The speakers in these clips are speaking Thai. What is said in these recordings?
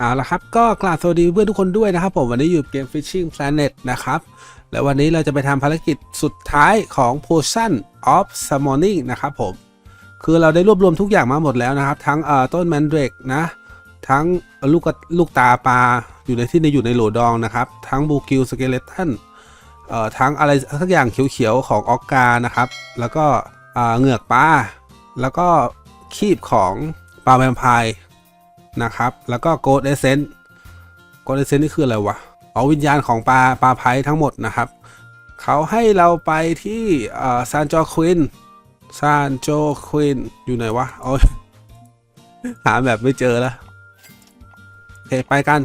เอาละครับก็กราบสวัสดีเพื่อนทุกคนด้วยนะครับผมวันนี้อยู่เกม Fishing Planet นะครับ และวันนี้เราจะไปทำภารกิจสุดท้ายของ Potion of Summoning นะครับผม คือเราได้รวบรวมทุกอย่างมาหมดแล้วนะครับ ทั้งเอ่อต้นแมนเดรกนะ ทั้งลูกลูกตาปลาอยู่ในที่ในอยู่ในโหลดองนะครับ ทั้งบูกิลสเกเลตันเอ่อทั้งอะไรสักอย่างเขียวๆของออกกานะครับ แล้วก็อ่าเหงือกปลาแล้วก็คีบของปลาแวมไพร์ นะครับ แล้วก็โกดเอเซนโกดเอเซนนี่คืออะไรวะเอาวิญญาณของปลาปลาไพทั้งหมดนะครับ เขาให้เราไปที่ซานโจควินซานโจควินอยู่ไหนวะโอ้ยหาแบบไม่เจอแล้วโอเคไปกัน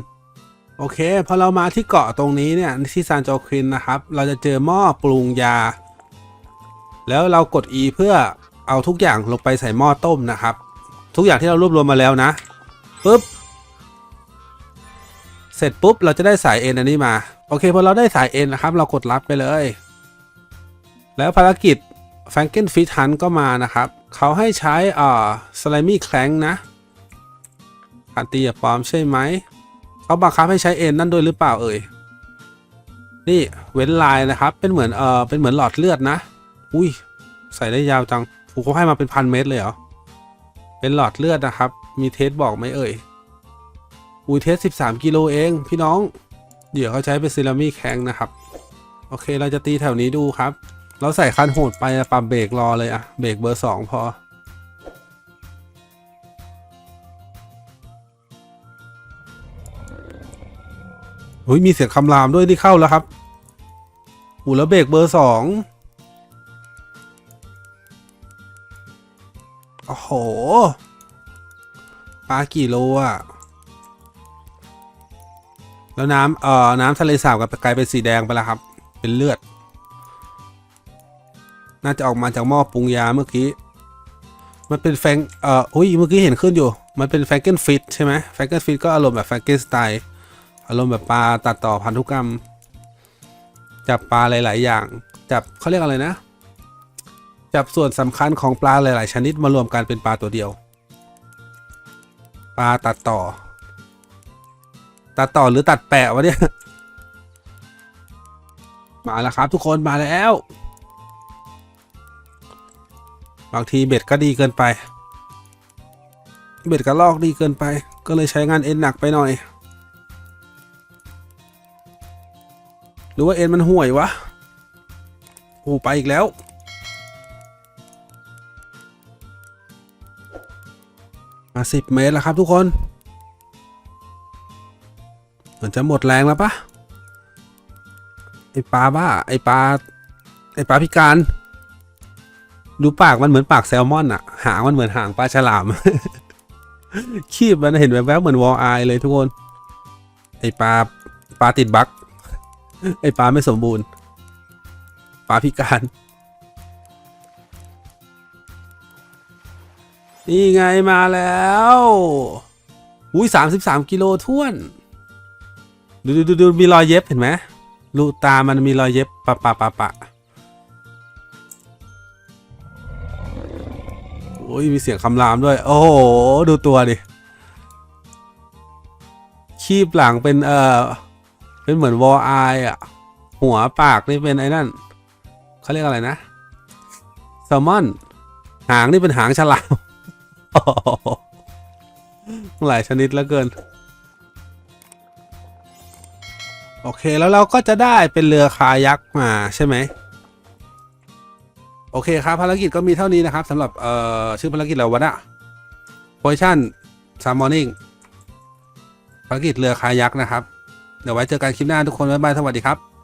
โอเคพอเรามาที่เกาะตรงนี้เนี่ยที่ซานโจควินนะครับ เราจะเจอหม้อปรุงยา แล้วเรากด E เพื่อเอาทุกอย่างลงไปใส่หม้อต้มนะครับ ทุกอย่างที่เรารวบรวมมาแล้วนะ ปุ๊บ เสร็จปุ๊บเราจะได้สายเอ็นอันนี้มา โอเคพอเราได้สายเอ็นนะครับ เรากดรับไปเลย แล้วภารกิจแฟรงเกนฟิชฮันก็มานะครับ เขาให้ใช้อ่าสไลมี่แคลงนะการตีอย่าปลอมใช่ไหม เขาบังคับให้ใช้เอ็นนั่นด้วยหรือเปล่าเอ่ย นี่เว้นลายนะครับ เป็นเหมือนเออเป็นเหมือนหลอดเลือดนะ อุ้ย ใส่ได้ยาวจังผูเขาให้มาเป็นพันเมตรเลยเหรอ เป็นหลอดเลือดนะครับ มีเทสบอกไหมเอ่ยอุ้ยเทส 13 กิโลเองพี่น้อง เดี๋ยวเขาใช้เป็นซิรามิแข็งนะครับ โอเคเราจะตีแถวนี้ดูครับ เราใส่คันโหดไปอะปรับเบรกรอเลยอะเบรกเบอร์สองพอเฮ้ยมีเสียงคำรามด้วยที่เข้าแล้วครับอูแล้วเบรกเบอร์สอง โอ้โห ปลากี่โลอะแล้วน้ำเอ่อ น้ำทะเลสาบกับกลายเป็นสีแดงไปแล้วครับ เป็นเลือด น่าจะออกมาจากหม้อปรุงยาเมื่อกี้ มันเป็นแฟงเอ่อ อุ้ย เมื่อกี้เห็นขึ้นอยู่ มันเป็นแฟงเกนฟิตใช่ไหมแฟงเกนฟิตก็อารมณ์แบบแฟงเกนสไตล์ อารมณ์แบบปลาตัดต่อพันธุกรรม จับปลาหลาย ๆ อย่าง จับเขาเรียกอะไรนะ จับส่วนสำคัญของปลาหลาย ๆ ชนิดมารวมกันเป็นปลาตัวเดียว ปลาตัดต่อ ตัดต่อหรือตัดแปะวะเนี่ย มาแล้วครับทุกคนมาแล้ว บางทีเบ็ดก็ดีเกินไป เบ็ดกระลอกดีเกินไป ก็เลยใช้งานเอ็นหนักไปหน่อย หรือว่าเอ็นมันห่วยวะโอ้ไปอีกแล้ว มาสิบเมตรแล้วครับทุกคนเหมือนจะหมดแรงแล้วปะไอปลาบ้าไอปลาไอปลาพิการ ดูปากมันเหมือนปากแซลมอนอะหางมันเหมือนหางปลาฉลาม คีบมันเห็นแวบๆเหมือนวอลไอเลยทุกคน ไอปลาปลาติดบั๊กไอปลาไม่สมบูรณ์ปลาพิการ นี่ไงมาแล้วอุ้ยสามสิบสามกิโลท้วนดูดูดูดูมีรอยเย็บเห็นไหมลูกตามันมีรอยเย็บปะปะปะปะโอ้ยมีเสียงคำรามด้วย โอ้โห ดูตัวดิ คีบหลังเป็นเออเป็นเหมือนวอลไออะ หัวปากนี่เป็นไอ้นั่นเขาเรียกอะไรนะแซลมอน หางนี่เป็นหางฉลาม หลายชนิดแล้วเกิน โอเคแล้วเราก็จะได้เป็นเรือคายักมาใช่ไหมโอเคครับภารกิจก็มีเท่านี้นะครับสำหรับเอ่อชื่อภารกิจเราวันอะโพชั่นซามมอนิ่งภารกิจเรือคายักนะครับ เดี๋ยวไว้เจอกันคลิปหน้าทุกคนบ๊ายบายสวัสดีครับ